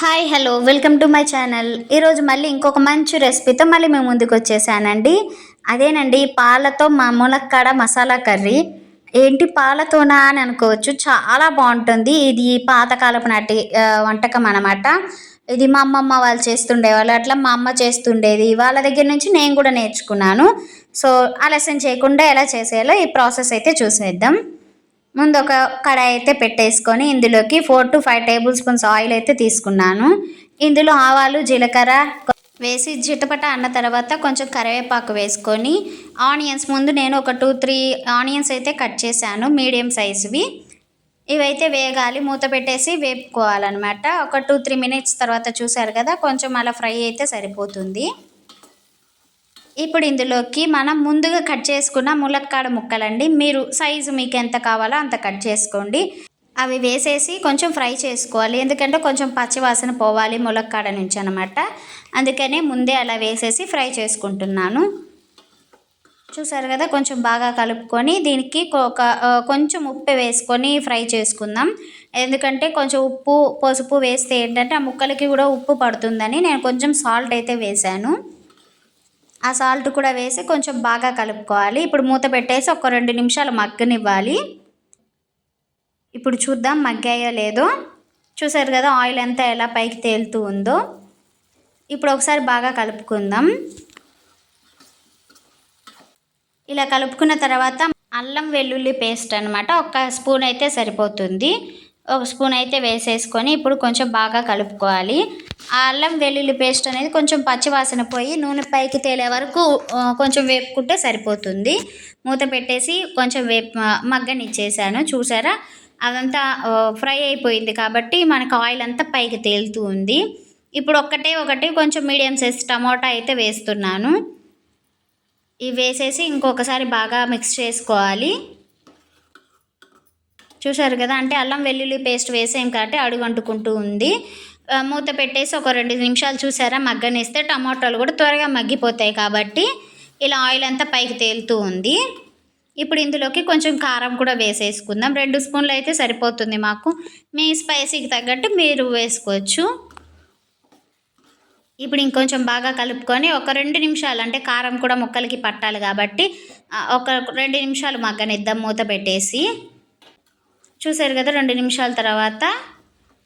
Hi hello welcome to my channel ఈరోజు మళ్ళీ ఇంకొక మంచి రెసిపీతో మళ్ళీ మేము ముందుకు వచ్చేసానండి. అదేనండి పాలతో మా ములక్కాడ మసాలా కర్రీ. ఏంటి పాలతోనా అని అనుకోవచ్చు. చాలా బాగుంటుంది. ఇది పాతకాలపు నాటి వంటకం అనమాట ఇది మా అమ్మమ్మ వాళ్ళు చేస్తుండేవాళ్ళు. అట్లా మా అమ్మ చేస్తుండేది. వాళ్ళ దగ్గర నుంచి నేను కూడా నేర్చుకున్నాను. సో ఆలస్యం చేయకుండా ఎలా చేసేయాలో ఈ ప్రాసెస్ అయితే చూసేద్దాం. ముందు ఒక కడాయి అయితే పెట్టేసుకొని ఇందులోకి four to five tablespoons oil అయితే తీసుకున్నాను. ఇందులో ఆవాలు జీలకర్ర వేసి జిటపట అన్న తర్వాత కొంచెం కరివేపాకు వేసుకొని ఆనియన్స్ ముందు నేను ఒక టూ త్రీ ఆనియన్స్ అయితే కట్ చేశాను మీడియం సైజువి. ఇవైతే వేగాలి మూత పెట్టేసి వేపుకోవాలన్నమాట. ఒక టూ త్రీ మినిట్స్ తర్వాత చూసారు కదా కొంచెం అలా ఫ్రై అయితే సరిపోతుంది. ఇప్పుడు ఇందులోకి మనం ముందుగా కట్ చేసుకున్న ములక్కాడ ముక్కలండి. మీరు సైజు మీకు ఎంత కావాలో అంత కట్ చేసుకోండి. అవి వేసేసి కొంచెం ఫ్రై చేసుకోవాలి. ఎందుకంటే కొంచెం పచ్చివాసన పోవాలి ములక్కాడ నుంచి అనమాట అందుకనే ముందే అలా వేసేసి ఫ్రై చేసుకుంటున్నాను. చూసారు కదా కొంచెం బాగా కలుపుకొని దీనికి ఒక కొంచెం ఉప్పు వేసుకొని ఫ్రై చేసుకుందాం. ఎందుకంటే కొంచెం ఉప్పు పసుపు వేస్తే ఏంటంటే ఆ ముక్కలకి కూడా ఉప్పు పడుతుందని నేను కొంచెం సాల్ట్ అయితే వేశాను. ఆ సాల్ట్ కూడా వేసి కొంచెం బాగా కలుపుకోవాలి. ఇప్పుడు మూత పెట్టేసి ఒక రెండు నిమిషాలు మగ్గనివ్వాలి. ఇప్పుడు చూద్దాం మగ్గాయో లేదో. చూసారు కదా ఆయిల్ అంతా ఎలా పైకి తేలుతూ ఉందో. ఇప్పుడు ఒకసారి బాగా కలుపుకుందాం. ఇలా కలుపుకున్న తర్వాత అల్లం వెల్లుల్లి పేస్ట్ అనమాట ఒక స్పూన్ అయితే సరిపోతుంది. ఒక స్పూన్ అయితే వేసేసుకొని ఇప్పుడు కొంచెం బాగా కలుపుకోవాలి. ఆ అల్లం వెల్లుల్లి పేస్ట్ అనేది కొంచెం పచ్చివాసన పోయి నూనె పైకి తేలే వరకు కొంచెం వేపుకుంటే సరిపోతుంది. మూత పెట్టేసి కొంచెం వేపు మగ్గనిచ్చేసాను. చూసారా? అదంతా ఫ్రై అయిపోయింది కాబట్టి మనకు ఆయిల్ అంతా పైకి తేలుతూ ఉంది. ఇప్పుడు ఒక్కటే ఒకటి కొంచెం మీడియం సైజ్ టమోటా అయితే వేస్తున్నాను. ఇవి వేసేసి ఇంకొకసారి బాగా మిక్స్ చేసుకోవాలి. చూశారు కదా అంటే అల్లం వెల్లుల్లి పేస్ట్ వేసాం కాబట్టి అడుగు అంటుకుంటూ ఉంది మూత పెట్టేసి ఒక రెండు నిమిషాలు చూసారా మగ్గనిస్తే టమాటాలు కూడా త్వరగా మగ్గిపోతాయి కాబట్టి ఇలా ఆయిల్ అంతా పైకి తేలుతూ ఉంది. ఇప్పుడు ఇందులోకి కొంచెం కారం కూడా వేసేసుకుందాం. రెండు స్పూన్లు అయితే సరిపోతుంది మాకు. మీ స్పైసీకి తగ్గట్టు మీరు వేసుకోవచ్చు. ఇప్పుడు ఇంకొంచెం బాగా కలుపుకొని ఒక రెండు నిమిషాలు అంటే కారం కూడా ముక్కలకి పట్టాలి కాబట్టి ఒక రెండు నిమిషాలు మగ్గనిద్దాం మూత పెట్టేసి. చూసారు కదా రెండు నిమిషాల తర్వాత.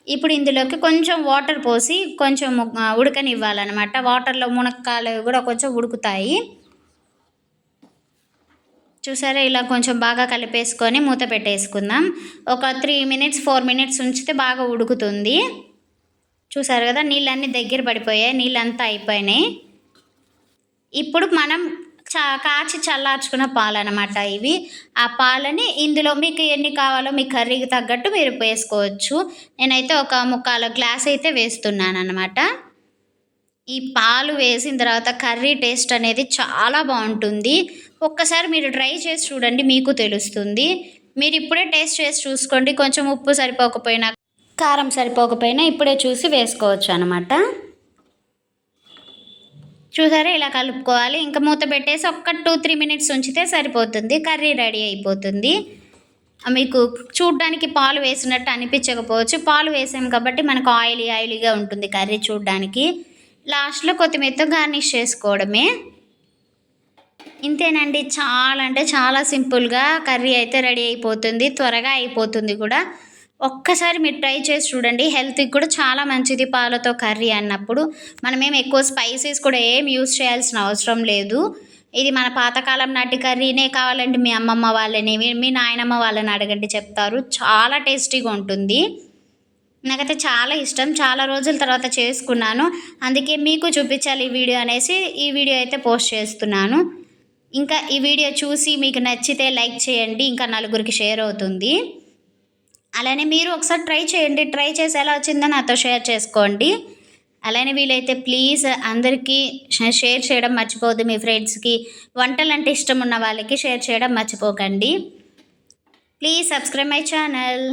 ఇప్పుడు ఇందులోకి కొంచెం వాటర్ పోసి కొంచెం ఉడకనివ్వాలన్నమాట. వాటర్లో మునక్కాయలు కూడా కొంచెం ఉడుకుతాయి. చూసారా ఇలా కొంచెం బాగా కలిపేసుకొని మూత పెట్టేసుకుందాం. ఒక త్రీ మినిట్స్ ఫోర్ మినిట్స్ ఉంచితే బాగా ఉడుకుతుంది. చూసారు కదా నీళ్ళన్నీ దగ్గర పడిపోయాయి నీళ్ళంతా అయిపోయినాయి. ఇప్పుడు మనం చా కాచి చల్లార్చుకున్న పాలు అనమాట ఇవి. ఆ పాలని ఇందులో మీకు ఎన్ని కావాలో మీ కర్రీకి తగ్గట్టు మీరు వేసుకోవచ్చు. నేనైతే ఒక ముక్కాల గ్లాస్ అయితే వేస్తున్నాను అనమాట ఈ పాలు వేసిన తర్వాత కర్రీ టేస్ట్ అనేది చాలా బాగుంటుంది. ఒక్కసారి మీరు ట్రై చేసి చూడండి మీకు తెలుస్తుంది. మీరు ఇప్పుడే టేస్ట్ చేసి చూసుకోండి. కొంచెం ఉప్పు సరిపోకపోయినా కారం సరిపోకపోయినా ఇప్పుడే చూసి వేసుకోవచ్చు అనమాట చూసారా ఇలా కలుపుకోవాలి. ఇంకా మూత పెట్టేసి ఒక్క టూ త్రీ మినిట్స్ ఉంచితే సరిపోతుంది. కర్రీ రెడీ అయిపోతుంది. మీకు చూడ్డానికి పాలు వేసినట్టు అనిపించకపోవచ్చు. పాలు వేసాం కాబట్టి మనకు ఆయిలీ ఆయిలీగా ఉంటుంది కర్రీ చూడ్డానికి. లాస్ట్లో కొత్తిమీరతో గార్నిష్ చేసుకోవడమే. ఇంతేనండి. చాలా అంటే చాలా సింపుల్గా కర్రీ అయితే రెడీ అయిపోతుంది. త్వరగా అయిపోతుంది కూడా. ఒక్కసారి మీరు ట్రై చేసి చూడండి. హెల్త్కి కూడా చాలా మంచిది పాలతో కర్రీ అన్నప్పుడు. మనమేం ఎక్కువ స్పైసెస్ కూడా ఏం యూస్ చేయాల్సిన అవసరం లేదు. ఇది మన పాతకాలం నాటి కర్రీనే కావాలంటే మీ అమ్మమ్మ వాళ్ళని మీ- మీ నాయనమ్మ వాళ్ళని అడగండి చెప్తారు. చాలా టేస్టీగా ఉంటుంది. నాకైతే చాలా ఇష్టం. చాలా రోజుల తర్వాత చేసుకున్నాను. అందుకే మీకు చూపించాలి ఈ వీడియో అనేసి ఈ వీడియో అయితే పోస్ట్ చేస్తున్నాను. ఇంకా ఈ వీడియో చూసి మీకు నచ్చితే లైక్ చేయండి. ఇంకా నలుగురికి షేర్ అవుతుంది. అలానే మీరు ఒకసారి ట్రై చేయండి. ట్రై చేసి ఎలా వచ్చిందో నాతో షేర్ చేసుకోండి. అలానే వీలైతే ప్లీజ్ అందరికీ షేర్ చేయడం మర్చిపోవద్దు. మీ ఫ్రెండ్స్కి వంటలు అంటే ఇష్టం ఉన్న వాళ్ళకి షేర్ చేయడం మర్చిపోకండి. Please subscribe my channel.